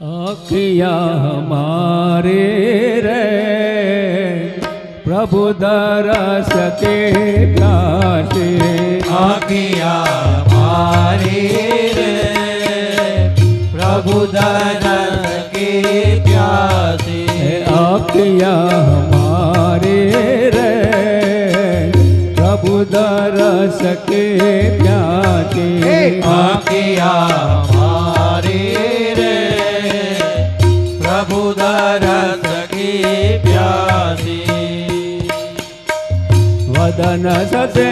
અખિયા હમારે રે પ્રભુ દરસ કે પ્યાસે આખિયા મારી રે પ્રભુ દરસ કે પ્યાસી અખિયા હમારે રે પ્રભુ દરસ કે પ્યાસે આખિયા મારી રે પ્રભુ દરસ કે પ્યાસી વદન સસે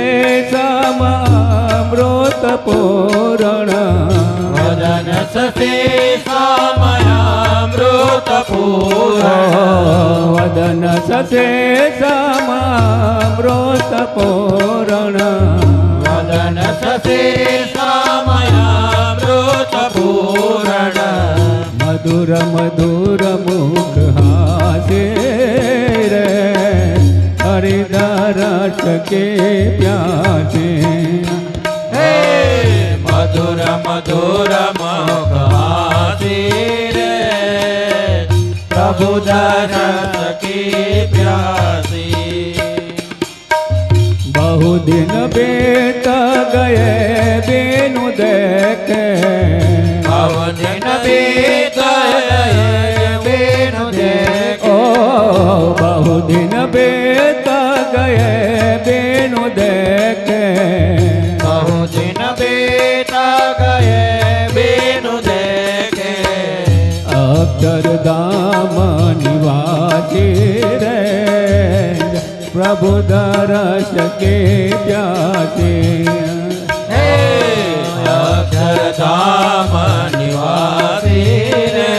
સમૃત પૂરણ વદન સસે સમૃત પૂરણ વદન સસે સમૃત પૂરણ વદન સસે હરિદરસ કે પ્યાસે હે મધુર મધુર મુખાસી રે પ્રભુ દરસ કે પ્યાસે બહુ દિન બેત ગયે બેનુ દેખે ઓ બહુ દિન બેત ગયે બેનુ દેખે બહુ દિન બીત પ્રભુ દરશ કે પ્યાસે હે અક્ષરધામ નિવાસી રે.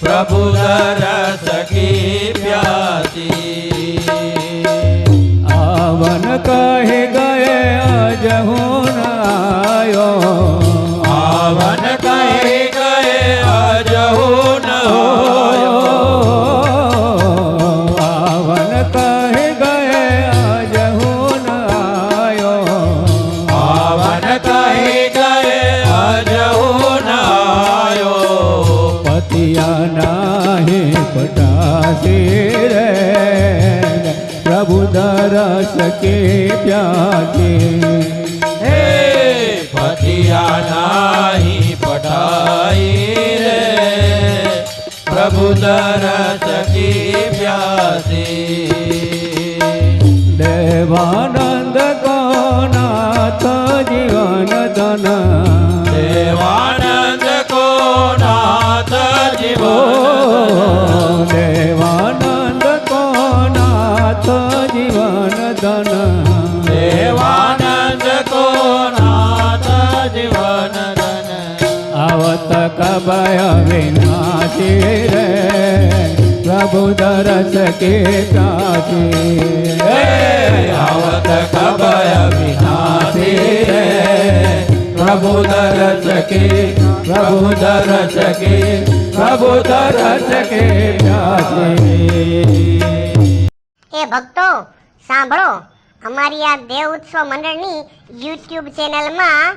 પ્રભુ દરશ કી અજહુ ન આવન કહે ગયે અજહુન આયો. આવન કહે ગયે ન આયો. પતિયા નાહે પટાશે રે. પ્રભુ દરસ કે પ્યાસે હે પતિયા નાહી પટાઈ રે. પ્રભુ દરસ કી પ્યાસી દેવાનંદ કોનાથ જીવન ધન દેવાનંદ કોનાથ જીવન દેવાનંદ કોનાથ જીવન ધન દેવાનંદ કોનાથ જીવન ધન આવત કબય વિનાશી રે પ્રભુ દરસ કે આવત ખબર વિનાશી રે પ્રભુ દરસ કે પ્રભુ દરસ કે પ્રભુ દરસ કે પ્યાસી એ ભક્તો, સાંભળો, અમારી આ દેવ ઉત્સવ મંડળની યુટ્યુબ ચેનલમાં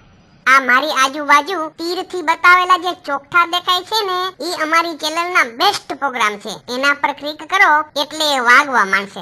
આ મારી આજુબાજુ તીરથી બતાવેલા જે ચોકઠા દેખાય છે ને એ અમારી ચેનલના બેસ્ટ પ્રોગ્રામ છે. એના પર ક્લિક કરો એટલે એ વાગવા માંડશે.